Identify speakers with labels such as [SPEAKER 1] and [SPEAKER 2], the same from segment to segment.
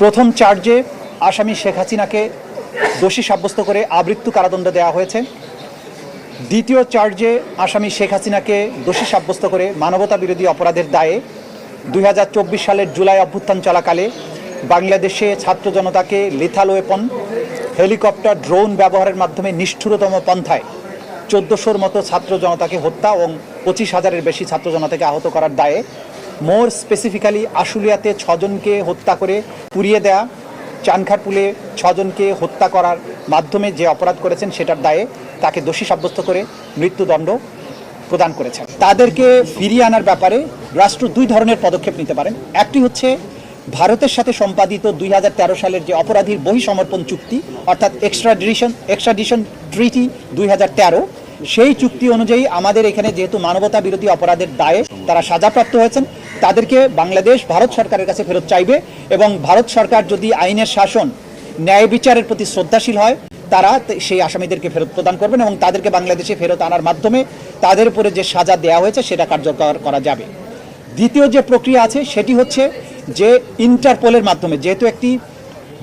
[SPEAKER 1] প্রথম চার্জে আসামি শেখ হাসিনাকে দোষী সাব্যস্ত করে আবৃত্তু কারাদণ্ড দেওয়া হয়েছে। দ্বিতীয় চার্জে আসামি শেখ হাসিনাকে দোষী সাব্যস্ত করে মানবতা বিরোধী অপরাধের দায়ে দুই চব্বিশ সালের জুলাই অভ্যুত্থান চলাকালে বাংলাদেশে ছাত্র জনতাকে লিথাল ওয়েপন হেলিকপ্টার ড্রোন ব্যবহারের মাধ্যমে নিষ্ঠুরতম পন্থায় চোদ্দোশোর মতো ছাত্র জনতাকে হত্যা এবং পঁচিশ হাজারের বেশি ছাত্র জনতাকে আহত করার দায়ে মোর স্পেসিফিক্যালি আশুলিয়াতে ছজনকে হত্যা করে পুড়িয়ে দেয়া, চানখারপুলে ছজনকে হত্যা করার মাধ্যমে যে অপরাধ করেছেন সেটার দায়ে তাকে দোষী সাব্যস্ত করে মৃত্যুদণ্ড প্রদান করেছেন। তাদেরকে ফিরিয়ে আনার ব্যাপারে রাষ্ট্র দুই ধরনের পদক্ষেপ নিতে পারেন। একটি হচ্ছে ভারতের সাথে সম্পাদিত দুই হাজার তেরো সালের যে অপরাধীর বহিসমর্পণ চুক্তি, অর্থাৎ এক্সট্রাডিশন এক্সট্রাডিশন ট্রিটি দুই হাজার তেরো সেই চুক্তি অনুযায়ী আমাদের এখানে যেহেতু মানবতা বিরোধী অপরাধের দায়ে তারা সাজাপ্রাপ্ত হয়েছেন। তাদেরকে বাংলাদেশ, ভারত সরকারের কাছে ফেরত চাইবে এবং ভারত সরকার যদি আইনের শাসন, ন্যায় বিচারের প্রতি শ্রদ্ধাশীল হয়, তারা সেই আসামিদেরকে ফেরত প্রদান করবেন এবং তাদেরকে বাংলাদেশে ফেরত আনার মাধ্যমে তাদের উপরে যে সাজা দেওয়া হয়েছে, সেটা কার্যকর করা যাবে। দ্বিতীয় যে প্রক্রিয়া আছে, সেটি হচ্ছে যে ইন্টারপোলের মাধ্যমে, যেহেতু একটি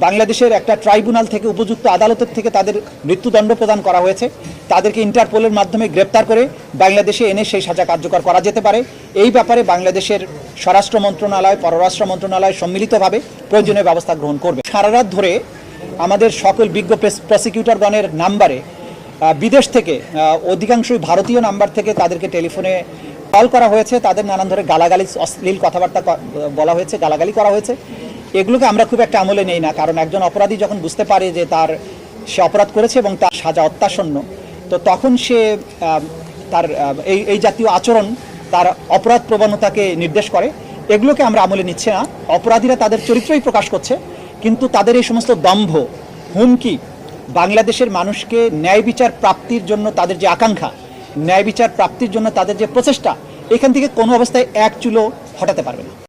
[SPEAKER 1] বাংলাদেশের একটা ট্রাইব্যুনাল থেকে উপযুক্ত আদালতের থেকে তাদের মৃত্যুদণ্ড প্রদান করা হয়েছে। তাদেরকে ইন্টারপোলের মাধ্যমে গ্রেপ্তার করে বাংলাদেশে এনে সেই সাজা কার্যকর করা যেতে পারে। এই ব্যাপারে বাংলাদেশের স্বরাষ্ট্র মন্ত্রণালয়, পররাষ্ট্র মন্ত্রণালয় সম্মিলিতভাবে প্রয়োজনীয় ব্যবস্থা গ্রহণ করবে। সারা রাত ধরে আমাদের সকল বিজ্ঞ প্রসিকিউটরগণের নাম্বারে বিদেশ থেকে অধিকাংশই ভারতীয় নাম্বার থেকে তাদেরকে টেলিফোনে কল করা হয়েছে। তাদের নানান ধরনের গালাগালি অশ্লীল কথাবার্তা বলা হয়েছে, গালাগালি করা হয়েছে। এগুলোকে আমরা খুব একটা আমলে নেই না, কারণ একজন অপরাধী যখন বুঝতে পারে যে তার, সে অপরাধ করেছে এবং তার সাজা অত্যাসন্ন, তো তখন সে তার এই এই জাতীয় আচরণ, তার অপরাধ প্রবণতাকে নির্দেশ করে। এগুলোকে আমরা আমলে নিচ্ছে না। অপরাধীরা তাদের চরিত্রই প্রকাশ করছে, কিন্তু তাদের এই সমস্ত দম্ভ, হুমকি বাংলাদেশের মানুষকে ন্যায় বিচার প্রাপ্তির জন্য তাদের যে আকাঙ্ক্ষা, ন্যায় বিচার প্রাপ্তির জন্য তাদের যে প্রচেষ্টা, এখান থেকে কোনো অবস্থায় এক চুলো হটাতে পারবে না।